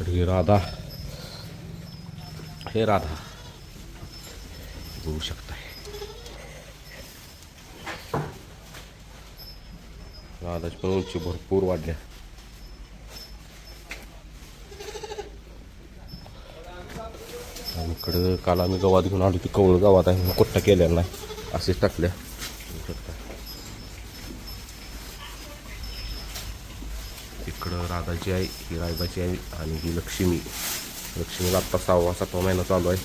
इकडे राधा हे राधा बघू शकताय राधाची पण उंची भरपूर वाढल्या इकडं काल आम्ही गवात घेऊन आलो ती कवळ गावात आहे म्हणून कोट्टा केलेला नाही असेच टाकल्या बघू शकता. इकडं आई ही रायबाची आई आणि ही लक्ष्मी. लक्ष्मीला आत्ता सहावा सातवा महिना चालू आहे.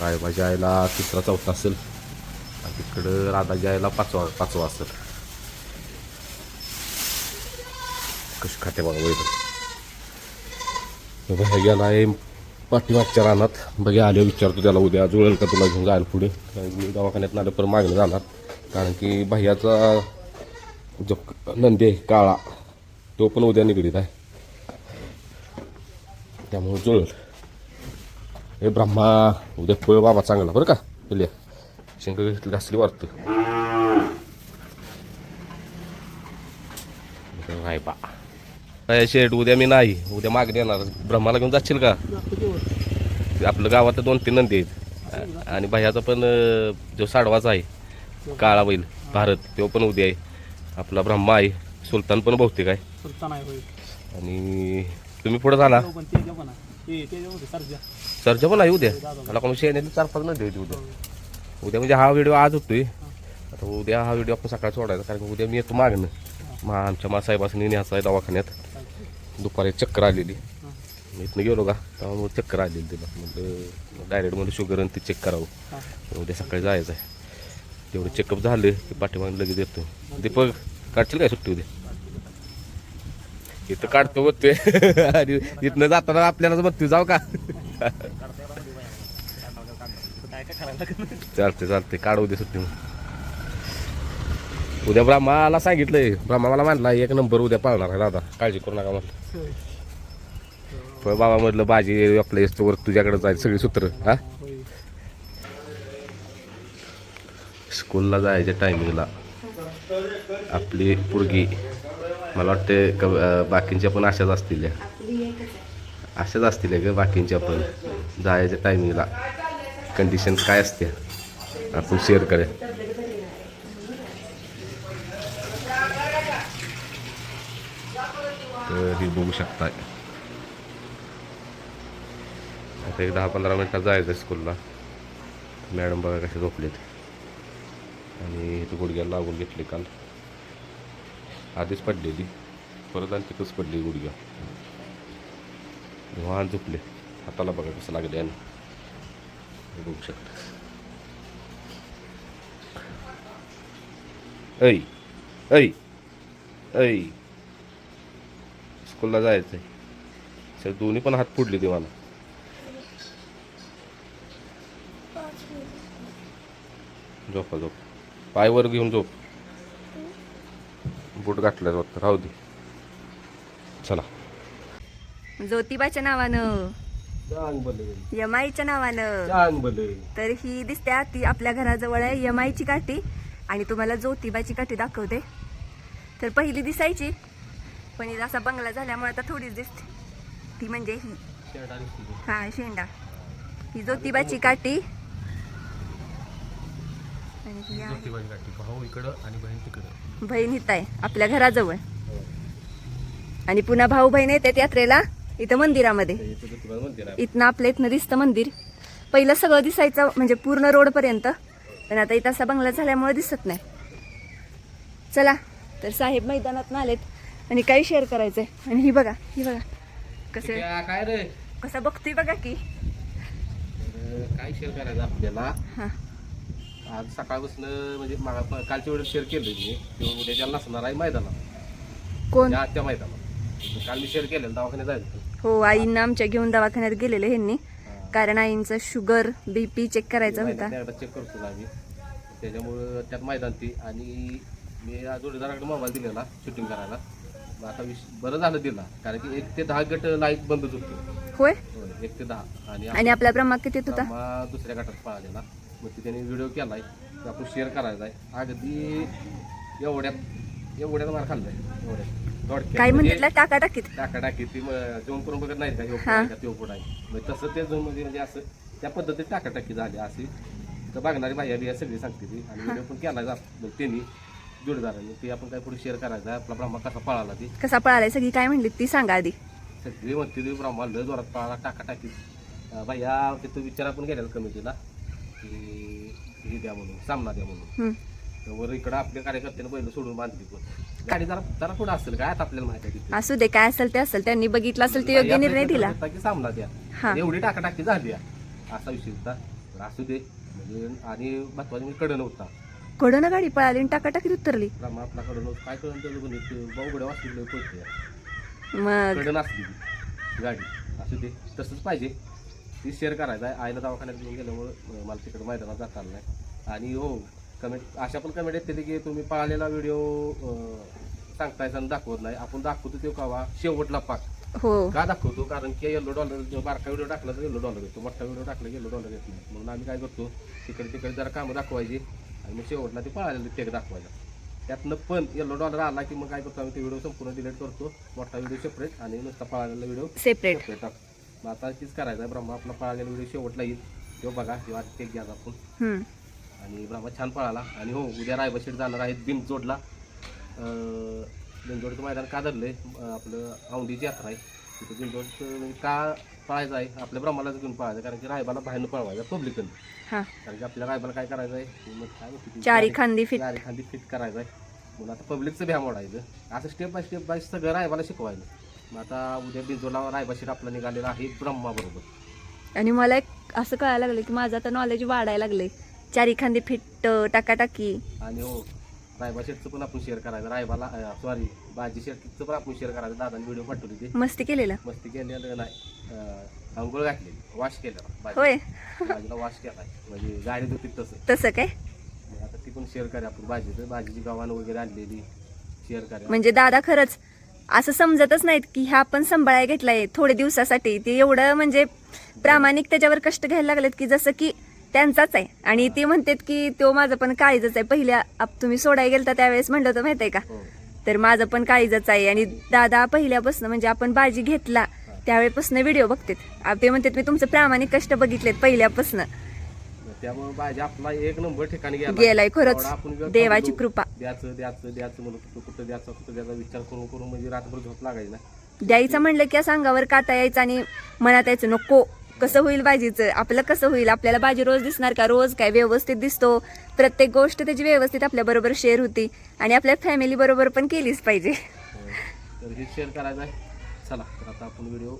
रायबाच्या आईला तिसरा चौथा असेल. आणि तिकडं राधाच्या आईला पाचवा पाचवा असेल. कशी खाते बघा वैद बघा गेला आहे पाठीमागच्या रानात. बघा आले विचारतो त्याला उद्या जुळेल का तुला घेऊन जायला पुढे? कारण मी दवाखान्यात आलं पण मागणं जाणार. कारण की भैयाचा जो नंदी आहे काळा तो पण उद्या निगडीत आहे. त्यामुळे जुळ हे ब्रह्मा उद्या पळ बाबा चांगला बरं का? पिल्या. शेंग घेतली असली वाटतं. नाही बा. काय शेड उद्या मी नाही. उद्या मागणी येणार ब्रह्माला घेऊन जाशील का? आपलं गावात दोन तीन नंदी आहेत. आणि भैयाचा पण जो साडवाचा आहे काळा बैल भारत तो पण उद्या आहे. आपला ब्रह्मा आहे. सुलतान पण बहुतेक आहे सुलतान आहे होय. आणि तुम्ही पुढे जाणार तो पण आहे ते सर्जा. पण आहे उद्या. मला कोण शेण्याने चार पाच नंदी होती उद्या. उद्या म्हणजे हा व्हिडिओ आज होतोय. आता उद्या हा व्हिडिओ आपण सकाळी सोडायचा कारण की उद्या मी येतो मागणं मा आमच्या मासाहेबासनी न्यायचा आहे दवाखान्यात. दुपारी चक्कर आलेली. मी इथनं गेलो का तेव्हा मग चक्कर आलेली तिला. म्हटलं डायरेक्ट म्हणलं शुगर आणि ते चेक करावं. उद्या सकाळी जायचं आहे तेवढं चेकअप झालं की पाठीमागे लगेच येतो दीपक काढशील काय सुट्टी उद्या? इथं काढतो बघतोय. आणि इथनं जाताना आपल्यालाच बघतोय जाऊ का? चालते चालते काढू दे सुट्टी मग. उद्या ब्रह्माला सांगितलंय ब्रह्मा मला म्हणला एक नंबर उद्या पाळणार आहे दादा काळजी करू नका म्हटलं पण बाबा म्हटलं बाजी आपल्या वर तुझ्याकडे जाईल सगळी सूत्र हा? स्कूलला जायच्या टायमिंगला आपली पुरगी मला वाटते क बाकींच्या पण अशाच असतील. अशाच असतील ग बाकींच्या पण. जायच्या टायमिंगला कंडिशन काय असते? आपण शेअर करेल तर हे बघू शकताय. आता एक दहा पंधरा मिनटात जायचं स्कूलला मॅडम बघा कसे झोपलेत. आणि इथं गुडघ्याला लागून घेतली काल. आधीच पडलेली. परत आणि तिथंच पडली गुडघ्या. वाहन झोपले. हाताला बघा कसं लागले आणि बघू शकता. ऐ ऐ ऐ. स्कूलला जायचं आहे सर दोन्ही पण हात फुटले ते मला झोपा. झोप पायवर घेऊन झोप. बूट घातल्याच वाटतं. राहू दे. चला. ज्योतिबाच्या नावानं. यमाईच्या नावानं. तर ही दिसते ती आपल्या घराजवळ आहे यमाईची काठी. आणि तुम्हाला ज्योतिबाची काठी दाखवते. तर पहिली दिसायची. पण हिचा असा बंगला झाल्यामुळे आता थोडीच दिसते. ती म्हणजे ही. हा शेंडा. ही ज्योतिबाची काठी. आणि ही आहे. भाऊ इकडं आणि बहीण तिकडं. बहीण इथं आहे आपल्या घराजवळ. आणि पुन्हा भाऊ बहीण येतात यात्रेला इथं मंदिरामध्ये. इथनं आपल्या इथनं दिसतं मंदिर. पहिलं सगळं दिसायचं म्हणजे पूर्ण रोडपर्यंत. पण आता इथं असा बंगला झाल्यामुळे दिसत नाही. चला तर साहेब मैदानात आलेत आणि काही शेअर करायचंय. आणि ही बघा ही बघा. कसे काय रे? कसं बघतोय बघा की. काय शेअर करायचं आपल्याला? हा. आज सकाळपासून म्हणजे मागा कालच्या वेळेस शेअर केलं मी. उद्या ज्यांना नसणार आहे मैदानात. कोण? त्या मैदानात. काल मी शेअर केलं दवाखान्यात जायचं होतं. हो आईंना आमच्या घेऊन दवाखान्यात गेलेले ह्यांनी. कारण आईंचं शुगर बीपी चेक करायचा होता. एकदा चेक करतो ना आम्ही. त्याच्यामुळं त्यात मैदान ती. आणि मी जोडीदाराकडे मोबाईल दिलेला शूटिंग करायला. मग आता विश बरं झालं दिला कारण की एक ते दहा गट लाइट बंदच होते. होय? होय, एक ते दहा. आणि आणि आपला ब्रह्मा कितीत होता? दुसऱ्या गटात पळालेला. मग ते त्यांनी व्हिडिओ केलाय तो आपण शेअर करायचा आहे अगदी एवढ्यात एवढ्यात मार खाल्लाय. एवढ्यात. थोडक्यात काय म्हणजे म्हणतात टाका टाकीत टाका टाकी ती झोन करून बघत नाही का? ह्यो पुढं. आहे आहे. म्हणजे तसं ते झोनमध्ये म्हणजे असं त्या पद्धतीत टाका टाकी झाली अशी. तर बघणारी बाह्या बिया सगळी सांगते ती. आणि व्हिडिओ पण केला जात. त्यांनी जोडदारांनी ती आपण काय पुढे शेअर करायचा आहे. आपला ब्रह्मा कसा पळाला ती? कसा पळालाय? सगळी काय म्हणली ती सांगा आधी. सगळी म्हणते ती ब्रह्मा लय जोरात पळाला टाका टाकी बाह्या तिथं विचार आपण केलेला कमिटीला. की हे द्या म्हणून सामना द्या म्हणून. वर इकडं आपल्या कार्यकर्त्यानं बैल सोडून बांधली पण. गाडी जरा जरा पुढं असेल काय आता आपल्याला माहिती आहे असू दे काय असेल ते असेल त्यांनी बघितलं असेल ते योग्य निर्णय दिला. की सामना द्या. एवढी टाकाटाकी झाली. असा विषय होता. असू दे म्हणजे आणि महत्वाचं म्हणजे कडन होता. कडनं गाडी पळाली आणि टाका टाकीत उतरली आपला कडन होतं. काय इथे बावगड्या वाचलेलं पोहोचते मग? कडन असली गाडी. असू दे तसंच पाहिजे. ती शेअर करायचं आहे. आईला दवाखान्यात घेऊन गेल्यामुळं मला तिकडे मैदानात जाता आलं नाही. आणि हो कमेंट अशा पण कमेंट येते की तुम्ही पळालेला व्हिडिओ सांगतायचा आणि दाखवत नाही. आपण दाखवतो तो कावा शेवटला पाक. हो. का दाखवतो? कारण की येलो डॉलर बारका व्हिडिओ टाकला तर येलो डॉलर येतो. मोठा व्हिडिओ टाकला येलो डॉलर येत नाही. म्हणून आम्ही काय करतो तिकडे तिकडे जरा कामं दाखवायची आणि मग शेवटला ते पळालेलं टेक दाखवायचा. त्यातनं पण येलो डॉलर आला की मग काय करतो आम्ही? ते व्हिडिओ संपूर्ण डिलीट करतो. मोठा व्हिडिओ सेपरेट आणि नुसता पळालेला व्हिडिओ सेपरेट टाकतो. मग आता तीच करायचं आहे ब्रह्मा आपला पळालेला व्हिडिओ शेवटला येईल. तो बघा किंवा टेक घ्या आपण. हम्म. आणि ब्रह्मा छान पळाला. आणि हो उद्या रायबशीट जाणार आहेत बिनजोडला. अं, बिनजोडचं मैदान का धरलंय? अं, आपलं औंढीची यात्रा आहे. तिथं बिनजोडचं म्हणजे का पळायचं आहे? आपल्या ब्रह्मालाच घेऊन पळायचं कारण की रायबाला बाहेरनं पळवायचं पब्लिकन हा. कारण की आपल्या रायबाला काय करायचं आहे? की मग काय म्हणते ती? चारी खांदी फिट चारी खांदी फिट करायचं आहे. म्हणून आता पब्लिकचं भ्या मोडायचं. असं स्टेप बाय स्टेप बाय सगळं रायबाला शिकवायचं. मग आता उद्या बिनजोडला रायबाशीट आपला निघालेला आहे ब्रह्मा बरोबर. आणि मला एक असं कळायला लागलं की माझं आता नॉलेज वाढायला लागले चारी खांदी फिट टाका टाकी आणि हो रायबा शेटचं पण आपण शेअर करायचं. रायबाला सॉरी बाजी शेटचं पण आपण शेअर करायचं. दादाने व्हिडिओ पाठवली ते. मस्ती केलेलं. मस्ती केलेलं नाही. अं, आंघोळ घातली वॉश केलं बाजी होय. बाजीला वॉश केला म्हणजे गाडी होती तसं. तसं काय? मग आता ती पण शेअर करूया आपण भाजीचं भाजीची गव्हाणं वगैरे आणलेली. शेअर करूया. म्हणजे दादा खरंच असं समजतच नाहीत की ह्या आपण सांभाळाय घेतलाय थोडे दिवसासाठी. ते एवढं म्हणजे प्रामाणिक त्याच्यावर कष्ट घ्यायला लागलेत की जसं की त्यांचाच आहे. आणि ते म्हणतात की तो माझं पण काळीजच आहे. पहिल्या आप- तुम्ही सोडाय गेलता त्यावेळेस म्हणलं होतं माहितीये का? हो. तर माझं पण काळीजच आहे. आणि दादा पहिल्यापासून म्हणजे आपण बाजी घेतला त्यावेळेपासून व्हिडिओ बघतात. ते म्हणतात मी तुमचं प्रामाणिक कष्ट बघितलेत पहिल्यापासून. त्यामुळे भाजी आपला एक नंबर ठिकाणी गेला. गेलाय खरंच. आपण देवाची. कृपा. द्याचं द्याचं द्याचं म्हणून कुठं कुठं द्याचं कुठं विचार करून करून म्हणजे रात्रभर झोप लागायची ना. द्यायचं म्हणलं की असं अंगावर काटा यायचं आणि मनात यायचं नको. कसं होईल भाजीचं आपलं कसं होईल? आपल्याला भाजी रोज दिसणार का? रोज काय व्यवस्थित दिसतो? प्रत्येक गोष्ट त्याची व्यवस्थित आपल्या बरोबर शेअर होती आणि आपल्या फॅमिली बरोबर पण केलीच पाहिजे. हो. तर हे शेअर करायचं आहे. चला तर आता आपण व्हिडिओ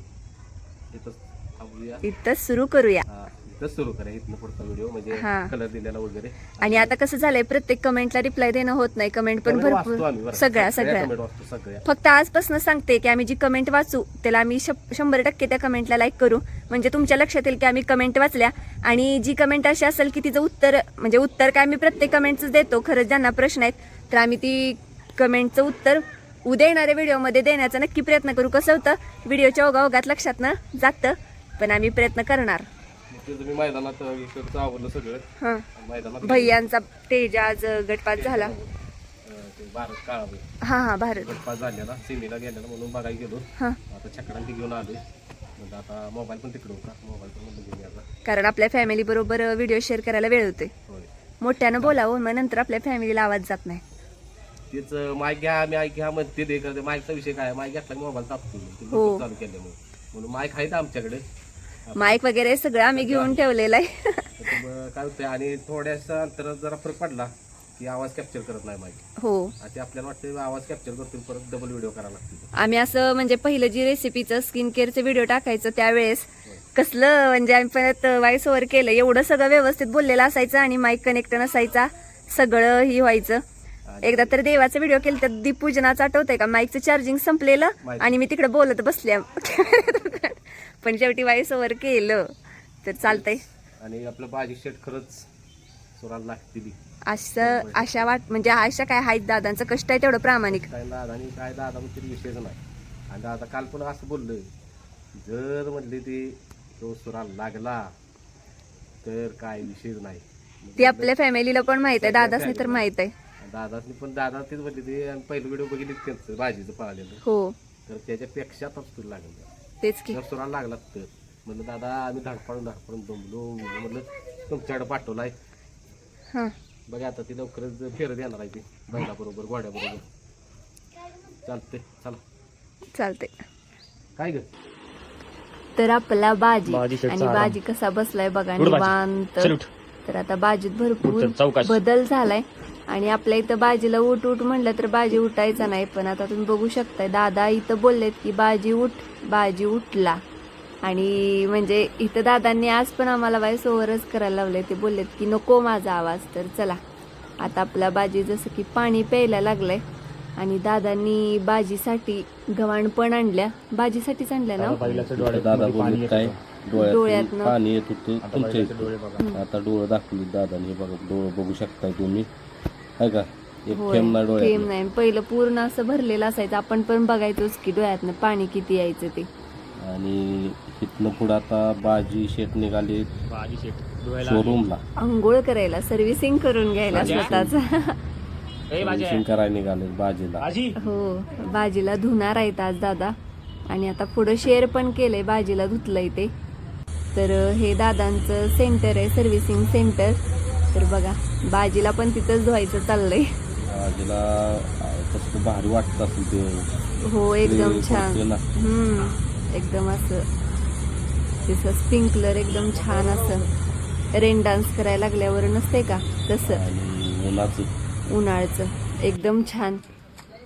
इथंच थांबूया. इथंच सुरू करूया. हा, सुरू इथनं पुढचा व्हिडिओ म्हणजे हा. कलर दिलेला वगैरे. आणि आता कसं झालंय प्रत्येक कमेंटला रिप्लाय देणं होत नाही कमेंट पण Comment वाचतो आम्ही भरपूर बरं. सगळ्या सगळ्या comment वाचतो सगळ्या. फक्त आजपासून सांगते की आम्ही जी कमेंट वाचू त्याला आम्ही शंभर टक्के त्या कमेंटला लाईक करू. म्हणजे तुमच्या लक्षात येईल की आम्ही कमेंट वाचल्या. आणि जी कमेंट अशी असेल की तिचं उत्तर म्हणजे उत्तर काय आम्ही प्रत्येक कमेंटच देतो खरंच ज्यांना प्रश्न आहेत तर आम्ही ती कमेंटचं उत्तर उद्या येणाऱ्या व्हिडिओमध्ये देण्याचा नक्की प्रयत्न करू. कसं होतं? व्हिडिओच्या ओघाओघात लक्षात ना जातं पण आम्ही प्रयत्न करणार. मग मैदानात इकडचं आवडलं सगळं. हां. मैदानात भैयांचा तेज आज गटपात झाला. अं, ते भारत काळा हां हां भारत. गटपास झालेला. सिमीला गेलेला म्हणून बघायला गेलो. हां. आता घेऊन आलोय. म्हणजे आता मोबाईल पण तिकडे होता. मोबाईल पण म्हणलं घेऊन यायचा कारण आपल्या फॅमिली बरोबर व्हिडिओ शेअर करायला वेळ होते होय. मोठ्यानं बोलावं मग नंतर आपल्या फॅमिलीला आवाज जात नाही. तेच माईक घ्या माईक घ्या म्हणते ते करते. माईकचा विषय काय? माईक घेतला मोबाईल तापतो ते हो. Bluetooth चालू केल्यामुळे. म्हणून माईक आहेत आमच्याकडे. माईक वगैरे सगळं आम्ही घेऊन ठेवलेलं आहे. काय होतंय आणि थोड्याशा अंतरात जरा फरक पडला की आवाज कॅप्चर करत नाही माईक. हो. आणि ते आपल्याला वाटतं आवाज कॅप्चर करतो परत डबल व्हिडिओ करायला लागतो आम्ही असं म्हणजे पहिलं जी रेसिपीचं स्किन केअरचं व्हिडिओ टाकायचं त्यावेळेस कसलं म्हणजे आम्ही परत वाईस ओव्हर केलं एवढं सगळं व्यवस्थित बोललेलं असायचं आणि माईक कनेक्ट नसायचा सगळं ही व्हायचं. एकदा तर देवाचा व्हिडिओ केला तर दीपपूजनाचं आठवतंय का? माईकचं चार्जिंग संपलेलं. आणि मी तिकडे बोलत बसल्या. पण शेवटी वाईस ओव्हर केलं. तर चालतंय. आणि आपलं भाजी शेट खरंच सुराला लागते असं अशा वाट म्हणजे अशा काय आहेत दादांचं? कष्ट आहे तेवढं प्रामाणिक. काय दादा आणि काय दादा म्हणजे विषयच नाही. आणि दादा काल पण असं बोललोय जर म्हणले ते तो सुरा लागला तर काय विषयच नाही. ते आपल्या फॅमिलीला पण माहीत आहे दादासनी तर माहीत आहे. दादानी पण दादा तेच म्हणले ते आणि पहिलं व्हिडिओ बघितले त्यांचं भाजीचं पाहिलेलं हो. तर त्याच्यापेक्षा तपतूर लागलं. तेच की. सुरा लागला तर. म्हणलं दादा आम्ही धाडपाडून धाडपाडून दमलो. म्हणलं तुमच्याकडे पाठवलाय. हां. बघा आता ती लवकरच फेरत येणार आहे ती. बैलाबरोबर घोड्याबरोबर. चालते चला. चालते काय ग? तर आपला बाजी आणि. बाजी कसा बसलाय बघा गुड बाजी. निवांत. सल्यूट. तर आता बाजीत भरपूर चौकाश. बदल झालाय. आणि आपल्या इथं बाजीला उठ उठ म्हणलं तर बाजी उठायचा नाही पण आता तुम्ही बघू शकताय दादा इथं बोललेत की बाजी उठ बाजी उठला. आणि म्हणजे इथं दादांनी आज पण आम्हाला वाईस ओव्हरच करायला लावलंय ते बोललेत की नको माझा आवाज तर चला. आता आपला बाजी जसं की पाणी प्यायला लागलंय आणि दादांनी बाजीसाठी गव्हाण पण आणल्या. बाजीसाठीच आणल्या ना? दादा बोलले काय. डोळ्यात डोळ्यातनं. पाणी येत होतं. आता तुमच्या बैलाचे इथं. डोळे बघा. आता डोळं दाखवली दादाने हे बघा डोळं बघू शकताय तुम्ही. आहे का? एक होय, थेंब नाही थेंब डोळ्यात नाही. पहिलं पूर्ण असं भरलेलं असायचं. आपण पण बघायचोच की डोळ्यातनं पाणी किती यायचं ते. आणि इथनं पुढं आता बाजी शेट निघाली. शेट शोरूमला आंघोळ करायला सर्व्हिसिंग करून घ्यायला? स्वतःच. ए, बाजी. आहे. सर्व्हिसिंग करायला निघाले बाजीला. बाजी. हो बाजीला धुणार आहेत आज दादा. आणि आता पुढं शेअर पण केलंय बाजीला धुतलंय ते. तर अं, हे दादांचं सेंटर आहे सर्व्हिसिंग सेंटर तर बघा बाजीला पण तिथंच धुवायचं चाललंय. बाजीला अं, कसं भारी वाटत असेल ते. हो एकदम छान. हम्म एकदम असं. तिचं स्प्रिंकलर एकदम छान असं. रेन डान्स करायला लागल्यावर नसते का? तसं. उन्हाचं. उन्हाळ्याचं एकदम छान.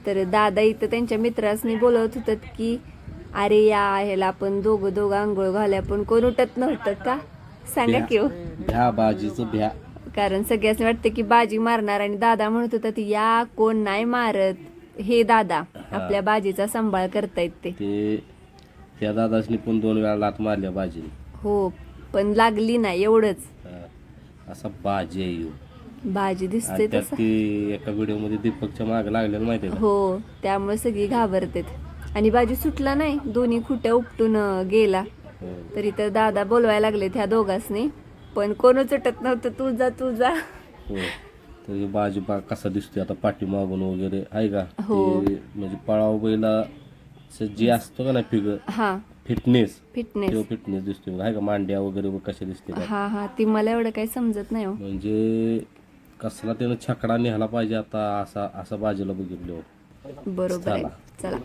तर दादा इथं त्यांच्या मित्रासनी बोलवत होतात की अरे या ह्याला आपण दोघं दोघं आंघोळ घाल्या पण कोण उठत नव्हतं का? सांगा की हो. भ्या बाजीचं भ्या. कारण सगळ्याच वाटतं की बाजी मारणार आणि दादा म्हणत होतात या कोण नाही मारत. हे दादा आपल्या बाजीचा सांभाळ करतायत ते. ते त्या दादासनी पण दोन वेळा लात मारल्या बाजीने. हो पण लागली नाही एवढंच. असा बाजी आहे ह्यो. बाजी दिसते आणि त्यात तसं. ती एका व्हिडिओमध्ये दीपकच्या मागे लागलेलं माहितीये का? हो त्यामुळे सगळी घाबरतात. आणि बाजी सुटला नाही दोन्ही खुट्या उपटून अं, गेला. हो. तरी तर दादा बोलवायला लागले त्या दोघांसनी. पण कोणाच टत नव्हतं तू जा तू जा. हो, भाजीपा कसा दिसतोय आता पाठी मागून वगैरे आहे का? हो. म्हणजे पळाव बैला जे असतो का ना फिगर हा. फिटनेस. फिटनेस. फिटनेस दिसतोय आहे का? मांड्या वगैरे व दिसते हा हा ती मला एवढं काही समजत नाही हो. म्हणजे कसला त्यानं छकडा नेहाला पाहिजे आता असा असा बाजूला बघितले हो. बरोबर आहे. चला.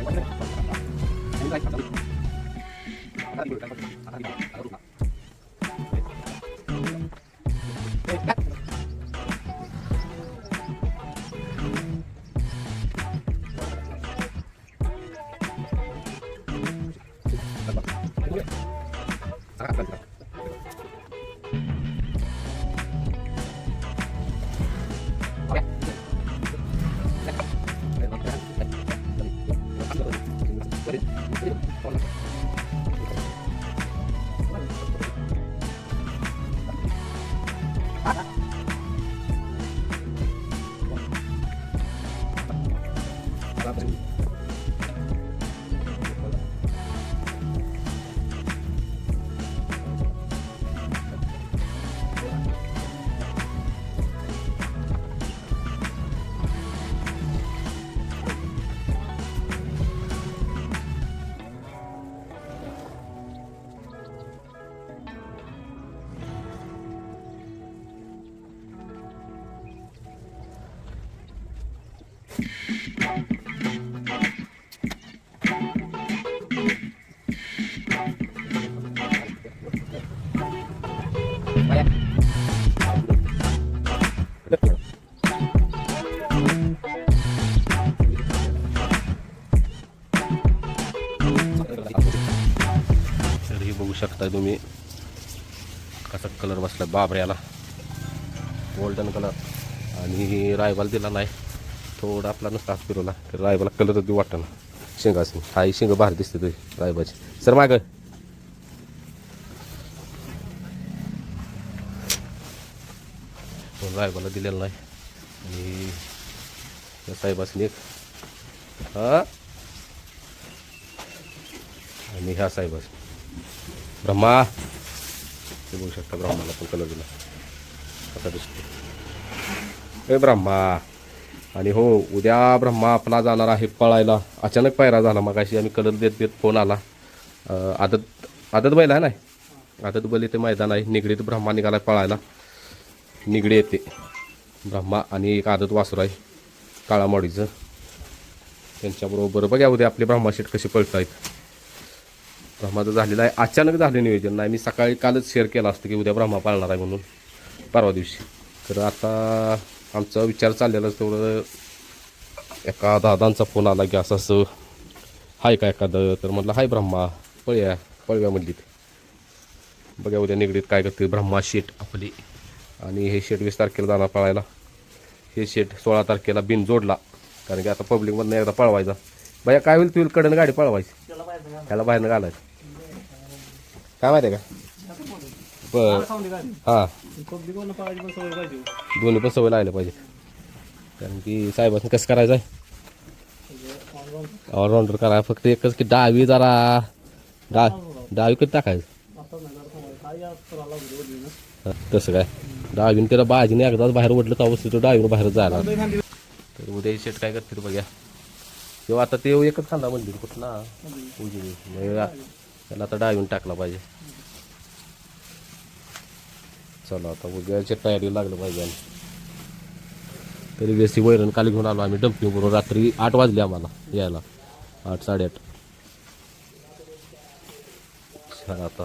没关系的我们再来挑战一下长沙地库有三包纸巾长 शकता तुम्ही. कसा कलर बसला बाबऱ्याला गोल्डन कलर आणि रायबाल दिला नाही. थोडा आपला नुसता हात फिरवला. तर रायबाला कलर देऊ वाटतं ना. शेंगाची हा ही शेंग बाहेर दिसते तुझी रायबाची सर माग. रायबाला दिलेलं नाही. आणि त्या साहेबासनी एक. हा? आणि ह्या साहेबास ब्रह्मा. ते बघू शकता ब्रह्माला पण कलर दिला. असा दिसतो हे ब्रह्मा. आणि हो उद्या ब्रह्मा आपला जाणार आहे पळायला. अचानक पायरा झाला मग अशी आम्ही कलर देत देत फोन आला. आदत आदत बैल आहे ना? आदत बैल इथे मैदान आहे. निगडीत ब्रह्मा निघाला पळायला. निगडी येते. ब्रह्मा आणि एक आदत वासुर आहे. काळामॉडीचं. त्यांच्याबरोबर बघा उद्या आपले ब्रह्माशेट कसे पळत आहेत ब्रह्माचं झालेलं आहे. अचानक झालं नियोजन. नाही मी सकाळी कालच शेअर केलं असतं की उद्या ब्रह्मा पाळणार आहे म्हणून. परवा दिवशी. तर आता आमचा विचार चाललेला तेवढं एका दादांचा फोन आला की असं असं हाय का एखादं? तर म्हटलं हाय ब्रह्मा पळूया पळव्या म्हणली बघा उद्या निगडीत काय करते ब्रह्मा शेट आपली. आणि हे शेट वीस तारखेला जाणार पळायला. हे शेट सोळा तारखेला बिन जोडला. कारण की आता पब्लिकमधनं एकदा पळवायचा. बया काय होईल? तुला कडनं गाडी पळवायची. त्याला बाहेरनं घालायचं. माहिती आहे का? हाँ. दोन्ही पण सवय पाहिजे. कारण की साहेबांनी कसं करायचं आहे? ऑलराऊंडर करा फक्त एकच की डावी जरा. डा डावी टाकायचं? हा, तसं काय. डावीने त्याला बाजीने एकदाच बाहेर ओढलं तर अवस्थेत डावीनं बाहेर जायला तर उद्या शेट काय करतील बघ्या. तेव्हा आता ते एकच खांदा मंदिर कुठं ना उजवी. मग त्याला आता डावीन टाकला पाहिजे. चला आता उद्याच्या तयारी लागलं पाहिजे आणि तरी बेसी वैरण काली घेऊन आलो आम्ही डम्पिंग करून रात्री आठ वाजले आम्हाला यायला. आठ साडेआठ. चला आता.